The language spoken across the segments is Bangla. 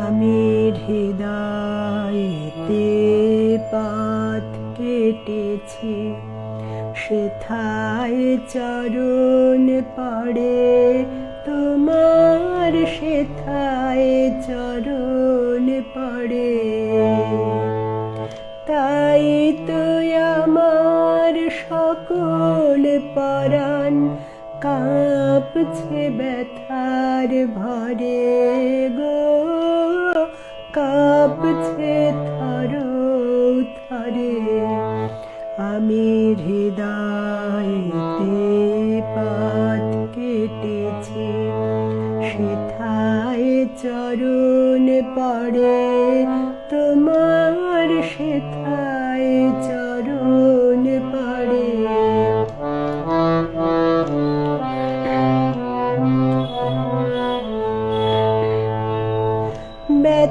আমি হৃদয়েতে পথ কেটেছি, সেথায় চরণ পড়ে তোমার, সেথায় চরণ পড়ে। তাই তো আমার সকল পরাণ কাঁপছে ব্যথার ভরে গো, কাঁপছে থর থরে। আমি হৃদয়তে পথ কেটেছি, সেথায় চরণ পড়ে তোমার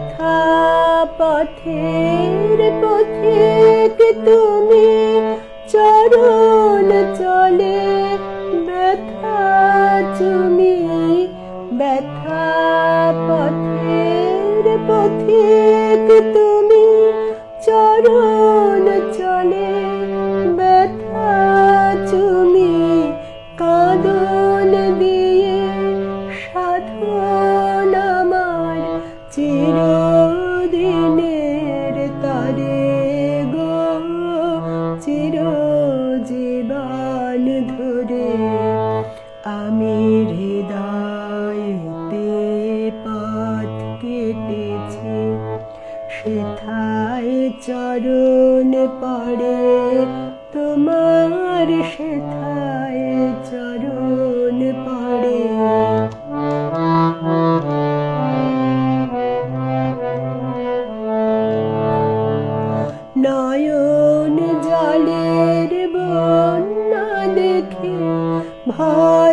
ব্যথা পথের পথিক তুমি চরণ চলে ব্যথা তুমি ব্যথা পথের পথিক তুমি চরণ চলে। জীবন আমি হৃদয়তে পথ কেটেছি। সেথায় চরণ পড়ে তোমার সেথায় চরণ পড়ে। নয়ন Lord.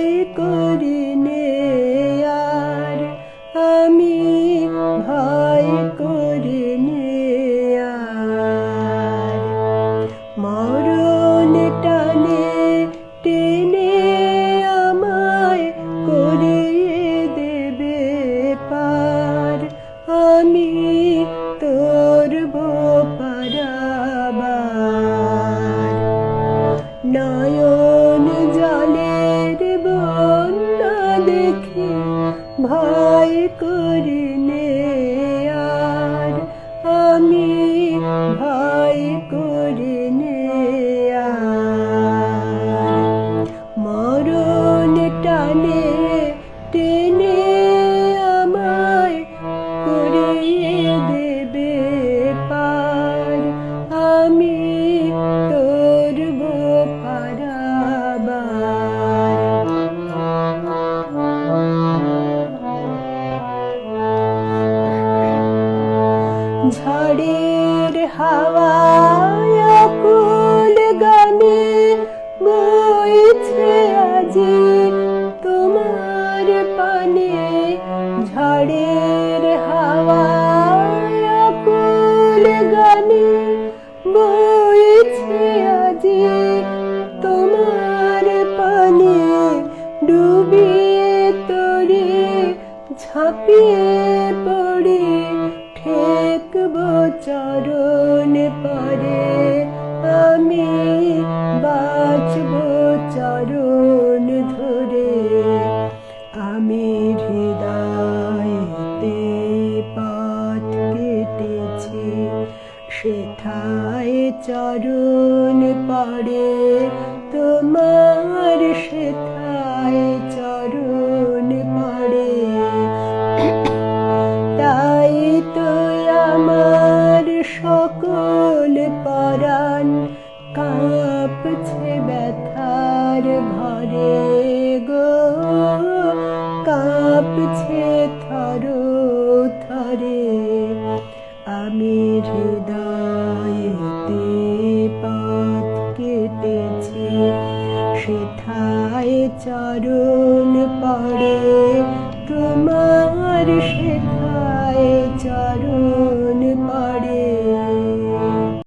ঝড়ের হাওয়ায় কুল গানে বইছে তোমার পানে ঝড়ের চরণ ধরে আমি হৃদয়তে পথ কেটেছি, সেথায় চরণ পড়ে তোমার, সেথায় চরণ পড়ে। তাই তো আমার সকল পরাণ কাঁপছে ব্যথার ভরে গো কাঁপছে থর থরে। আমি হৃদয়তে পথ কেটেছি সেথায় চরণ পড়ে তোমার সে